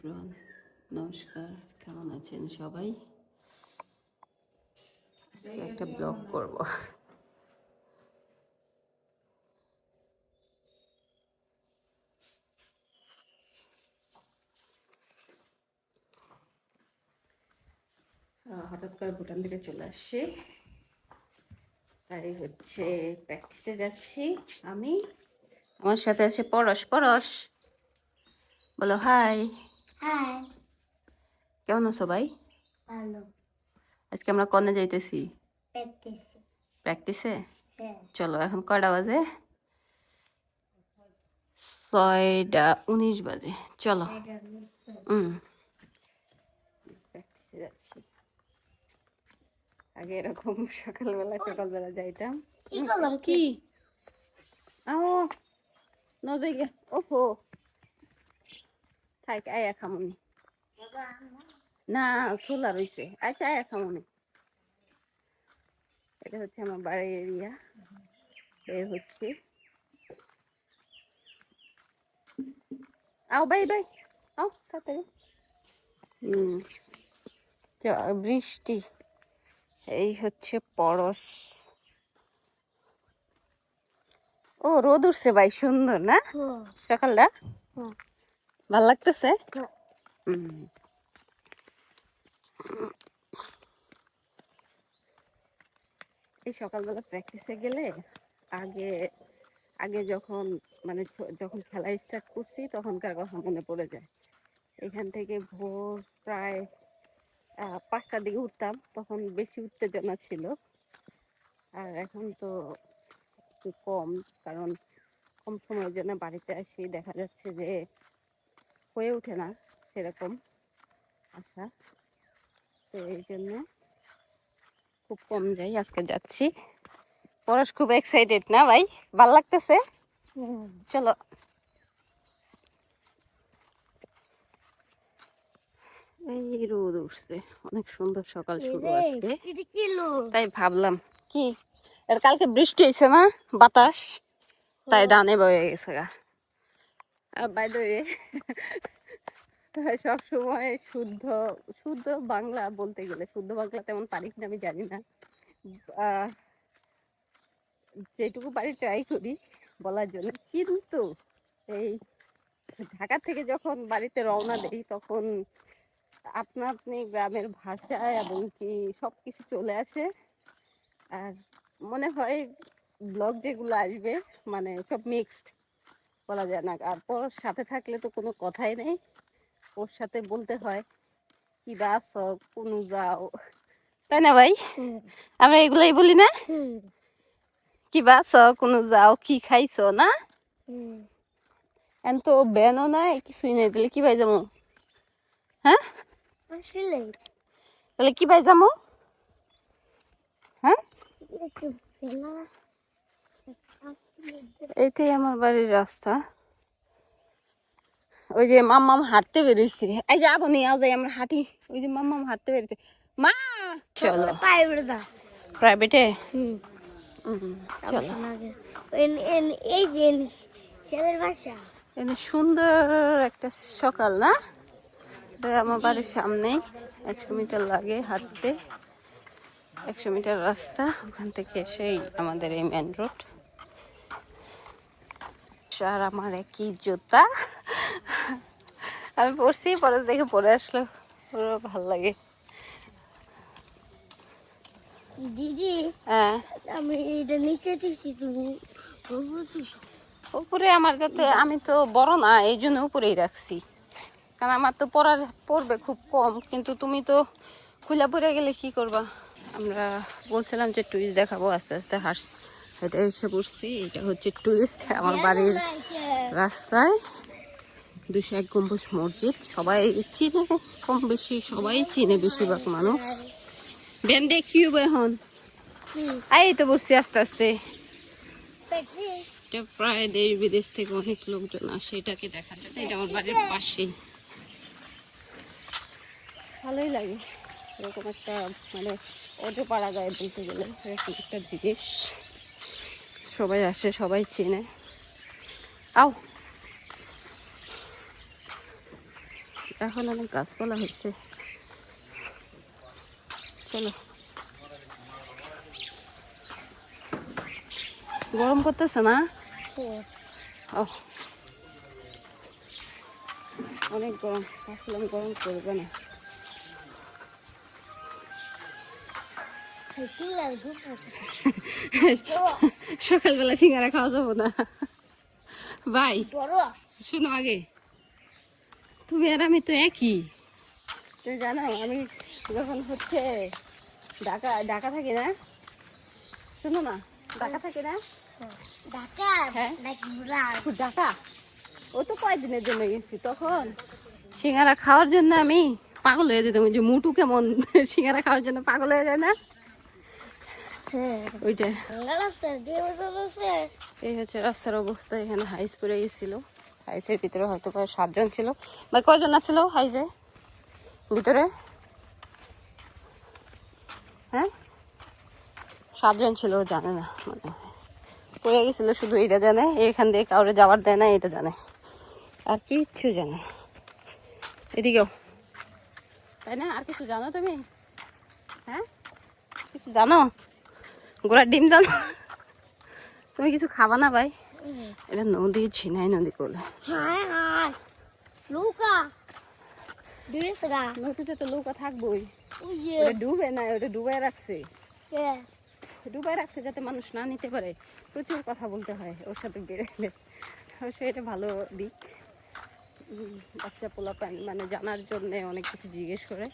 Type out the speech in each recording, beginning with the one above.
Everyone নমস্কার কেমন আছেন সবাই? আজকে একটা ব্লগ করব। হঠাৎ করে ভুটান থেকে চলে আসছি। তাই হচ্ছে প্র্যাকটিসে যাচ্ছি আমি। আমার সাথে আছে পরশ পরশ। বলো হাই হাই কেমন আছো ভাই? ভালো। আজকে আমরা কনে যাইতেছি। প্র্যাকটিস প্র্যাকটিসে হ্যাঁ। চলো এখন কয়টা বাজে? ছয়টা উনিশ বাজে। চলো। হুম প্র্যাকটিসে যাচ্ছি। আগে এরকম সকালবেলা সকালবেলা যাইতাম। কি করলাম কি? ও নজে গে ওহো থাক আয়া খামুনি না সোলা রয়েছে আচ্ছা আয়া খামুনি এটা হচ্ছে আমার বাড়ির এরিয়া। বের হচ্ছে। আও বাই বাই। আও তাড়াতাড়ি। হুম। বৃষ্টি। এই হচ্ছে পরশ। ও রোদ উঠছে ভাই। সুন্দর না? সকালটা। ভালো লাগতেছে। এই সকালবেলা প্র্যাকটিসে গেলে আগে আগে যখন মানে যখন খেলা স্টার্ট করছি, তখনকার কথা মনে পড়ে যায়। এখান থেকে ভোর প্রায় পাঁচটার দিকে উঠতাম, তখন বেশি উত্তেজনা ছিল। আর এখন তো একটু কম, কারণ কম সময়ের জন্য বাড়িতে আসি, দেখা যাচ্ছে যে হয়ে ওঠে না সেরকম আশা। তো এই জন্য খুব কম যাই আজকে যাচ্ছি। পরশ খুব এক্সাইটেড না ভাই? ভালো লাগতেছে? চলো। এই রোদ উঠছে অনেক সুন্দর সকাল শুরু আজকে। তাই ভাবলাম কি? এর কালকে বৃষ্টি হয়েছে না? বাতাস? তাই দানে বয়ে গেছে গা। বাই দ্য সব সময় শুদ্ধ শুদ্ধ বাংলা বলতে গেলে, শুদ্ধ বাংলা তেমন পারি কিনা আমি জানি না। যেটুকু পারি ট্রাই করি বলার জন্য। কিন্তু এই ঢাকা থেকে যখন বাড়িতে রওনা দেই, তখন আপনা আপনি গ্রামের ভাষা এবং কি সব কিছু চলে আসে। আর মনে হয় ব্লগ যেগুলো আসবে মানে সব মিক্সড বলা যায় না। আর ওর সাথে থাকলে তো কোনো কথাই নেই। ওর সাথে বলতে হয় কি বাস কোনো যাও? তাই না ভাই? আমরা এগুলাই বলি না? কি বাস কোনো যাও কি খাইছো না? এন তো নাই কিছুই নেই। তাহলে কি ভাই যাব? হ্যাঁ? তাহলে কি ভাই যাব? হ্যাঁ? এইটাই আমার বাড়ির রাস্তা। ওই যে মাম্মাম হাঁটতে বেরিয়েছে। এই যে আবো নিয়ে যাই আমরা হাঁটি। ওই যে মাম্মাম হাঁটতে বেরিয়েছে। মা! চলো। প্রাইভেটে সুন্দর একটা সকাল না? আমার বাড়ির সামনেই। একশো মিটার লাগে হাঁটতে। একশো মিটার রাস্তা। ওখান থেকে এসেই আমাদের এই মেন রোড আর আমার একই জুতা। আমি পরছি পরে দেখে পরে আসলো পুরো ভালো লাগে। দিদি হ্যাঁ। আমি এটা নিচে দিচ্ছি তুমি উপরে আমার যাতে আমি তো বড় না এই জন্য উপরেই রাখছি। কারণ আমার তো পড়ার পড়বে খুব কম কিন্তু তুমি তো খুলে পড়ে গেলে কি করবা? আমরা বলছিলাম যে টুরিস্ট দেখাবো আস্তে আস্তে হাস এটা এসে পড়ছি এটা হচ্ছে টুরিস্ট আমার বাড়ির রাস্তায়। দুশো এক গম্বুজ মসজিদ সবাই চিনে কম বেশি সবাই চিনে বেশিরভাগ মানুষ। বেন দেখিও এখন? এই তো বসছি আস্তে আস্তে। এটা প্রায় দেশ বিদেশ থেকে অনেক লোকজন আসে এটাকে দেখার জন্য এটা আমার বাড়ির পাশেই। ভালোই লাগে এরকম একটা মানে অটো পাড়া গায়ে বলতে গেলে এরকম একটা জিনিস। সবাই আসে সবাই চেনে। আও। এখন অনেক গাছপালা হয়েছে। চলো। গরম করতেছে না? ও অনেক গরম। ভাবছিলাম গরম করবে না। গুপ সকালবেলা সিঙ্গারা খাওয়া যাব না। ভাই বড়। শোনো আগে। তুমি আর আমি তো একই। তুমি জানো আমি যখন হচ্ছে ঢাকা ঢাকা থাকি না শোনো না ঢাকা থাকি না? ঢাকা? হ্যাঁ? ঢাকা? ও তো কয়েকদিনের জন্য গেছি তখন? সিঙ্গারা খাওয়ার জন্য আমি পাগল হয়ে যেতাম ওই যে মুটু কেমন সিঙ্গারা খাওয়ার জন্য পাগল হয়ে যায় না? ওইটা। এই হচ্ছে রাস্তার অবস্থা, এখানে হাইস পড়ে গেছিল। হাইসের ভিতরে হয়তো সাতজন ছিল। বা কয়জন আছিল হাইসে? ভিতরে? হ্যাঁ? সাতজন ছিল জানে না মানে পড়ে গেছিল, শুধু এটা জানে, এখান দিয়ে কাউরে যাওয়ার দেয় না, এটা জানে। আর কিচ্ছু জানে এদিকেও তাই না? আর কিছু জানো তুমি? হ্যাঁ? কিছু জানো? গোড়ার ডিম জানো? তুমি কিছু খাবা না ভাই? এটা নদী ঝিনাই নদী দূরে সরা নদীতে তো নৌকা থাকবোই। ওটা ডুবে না ওটা ডুবাই রাখছে। ডুবাই রাখছে যাতে মানুষ না নিতে পারে। প্রচুর কথা বলতে হয় ওর সাথে বেরোলে অবশ্যই এটা ভালো দিক। বাচ্চা পোলা মানে জানার জন্য অনেক কিছু জিজ্ঞেস করে।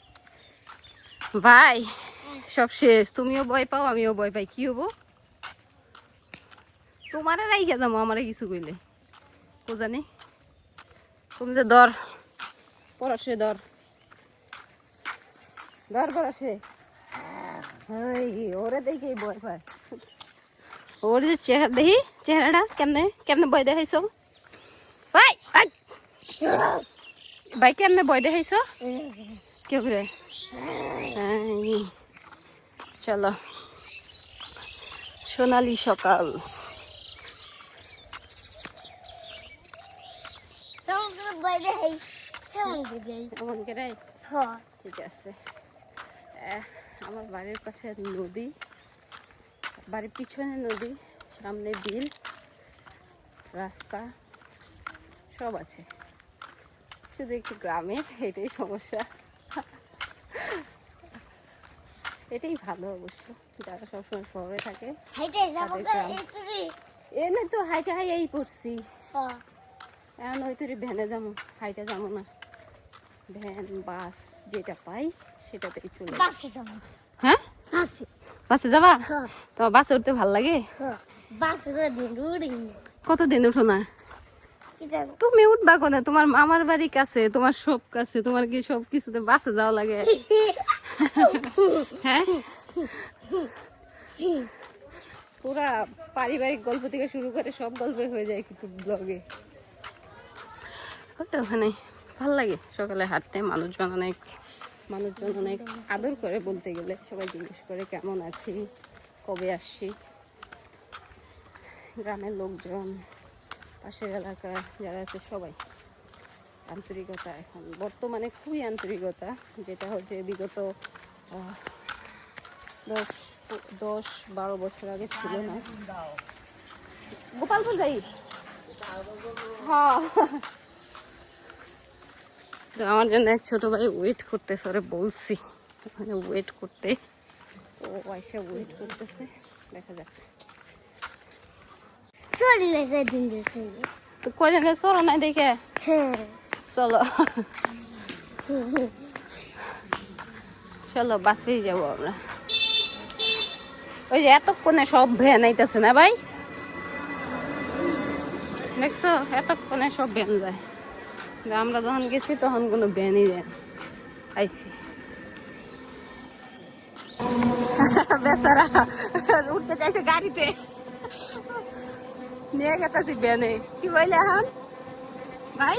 ভাই সব শেষ। তুমিও ভয় পাও আমিও ভয় পাই। কি হব? তোমারে রাইখা যাব আমারে কিছু কইলে। কো জানি। তুমি যে দর পরশে দর দর পরশে ওরে দেখি ভয় পায়। ওর যে চেহারা দেখি চেহারাটা কেমনে কেমনে ভয় দেখাইছো? ভাই ভাই ভাই কেমনে ভয় দেখাইছো? কেউ করে? এই, চলো। সোনালি সকাল। সঙ্গে বাইরে হেই কেমন দিবে এমন করে? হ ঠিক আছে। আমার বাড়ির পাশে নদী। বাড়ির পিছনে নদী সামনে বিল রাস্তা সব আছে। শুধু একটু গ্রামের এটাই সমস্যা। এটাই ভালো অবশ্য যারা সবসময় শহরে থাকে এনে তো হাইটে হাই এই পড়ছি এখন ওই তোর ভ্যানে যাব হাইটে যাব না। ভ্যান বাস যেটা পাই সেটাতেই চলে। হ্যাঁ? বাসে। যাবা? তোমার বাসে উঠতে ভালো লাগে? করে দিন কতদিন উঠো না? তুমি উঠবা কোনে? তোমার মামার বাড়ি কাছে তোমার সব কাছে তোমার কি সব কিছুতে বাসে যাওয়া লাগে? হ্যাঁ? পুরা পারিবারিক গল্প থেকে শুরু করে সব গল্পে হয়ে যায় কিন্তু ব্লগে ওটা ওখানে ভালো লাগে সকালে হাঁটতে মানুষজন অনেক মানুষজন অনেক আদর করে বলতে গেলে সবাই জিজ্ঞেস করে কেমন আছি কবে আসছি। গ্রামের লোকজন পাশের এলাকা যারা আছে সবাই। আন্তরিকতা এখন। বর্তমানে খুবই আন্তরিকতা যেটা হচ্ছে বিগত দশ দশ বারো বছর আগে ছিল না। গোপালপুর যাই। হ্যাঁ। তো আমার জন্য এক ছোট ভাই ওয়েট করতেছে ওরে বলছি। ওখানে ওয়েট করতে। ও আইসা ওয়েট করতেছে। দেখা যাক। তো কয়জন সরো নাই দেখে। হ্যাঁ। চলো। চলো, বাসেই যাব আমরা। ওই যে এতক্ষণে সব ভ্যান আইতেছে না ভাই? দেখছ? এতক্ষণে সব ভ্যান যায়। আমরা যখন গেছি, তখন কোনো ভ্যানই যায় না। আইছি। বেচারা উঠতে চাইছে গাড়িতে। নিয়ে গেতেছি ভ্যানে। কি বললে এখন? ভাই?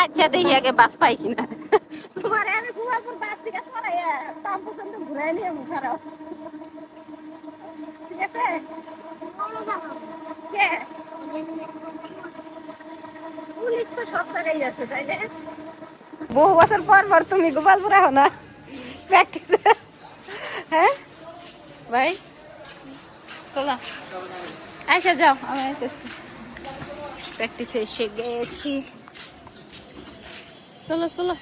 আচ্ছা দেখি আগে বাস পাই কিনা। তোমার আমি ঘুমাপুর বাস থেকে সরাইয়া তাম পর্যন্ত ঘুরাই নিয়ে ছাড়াও ঠিক আছে? কে? পুলিশ তো সব জায়গায় আছে তাই না? বহু বছর পর পর তুমি গোপালপুর আহো না। প্র্যাকটিস হ্যাঁ? ভাই? চলো। আচ্ছা যাও আমি আইতেছি। প্র্যাকটিসে এসে গেছি। চলো চলো।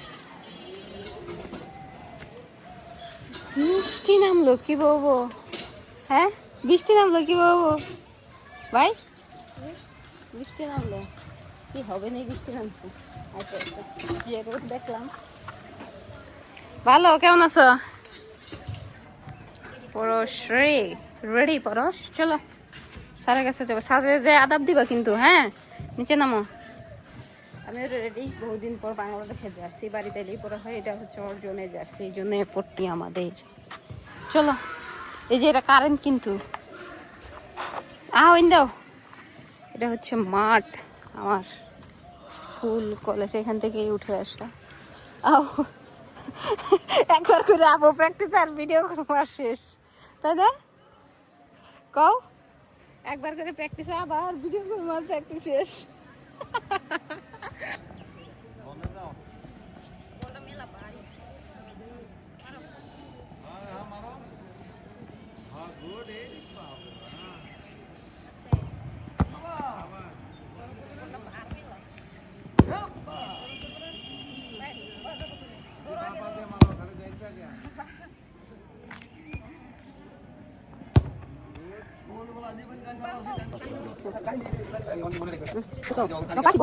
মিষ্টি নামলো কি বলব? হ্যাঁ? বৃষ্টি নামলো কি বলব? ভাই? বৃষ্টি নামলো? কি হবে না বৃষ্টি নামছে? আচ্ছা আচ্ছা। রোদ দেখলাম। ভালো কেমন আছো? পরশ রে রেডি পরশ? চলো। স্যারের কাছে যাব। সাজে যে আদাব দিবা কিন্তু হ্যাঁ? নিচে নামো। আমি রেডি বহুদিন পর বাংলাদেশের জার্সি বাড়িতে এলেই পরে হয়, এটা হচ্ছে অর্জনের জার্সি, এই জন্য পড়তি আমাদের। চলো, এই যে এটা কারেন্ট কিন্তু। আহ দাও এটা হচ্ছে মাঠ আমার স্কুল কলেজ এখান থেকেই উঠে আসা আও একবার করে আবো প্র্যাকটিস আর ভিডিও করবার শেষ। তাই না? কও? একবার করে প্র্যাকটিস আবার ভিডিও করবার প্র্যাকটিস শেষ। 嗯不错来巴黎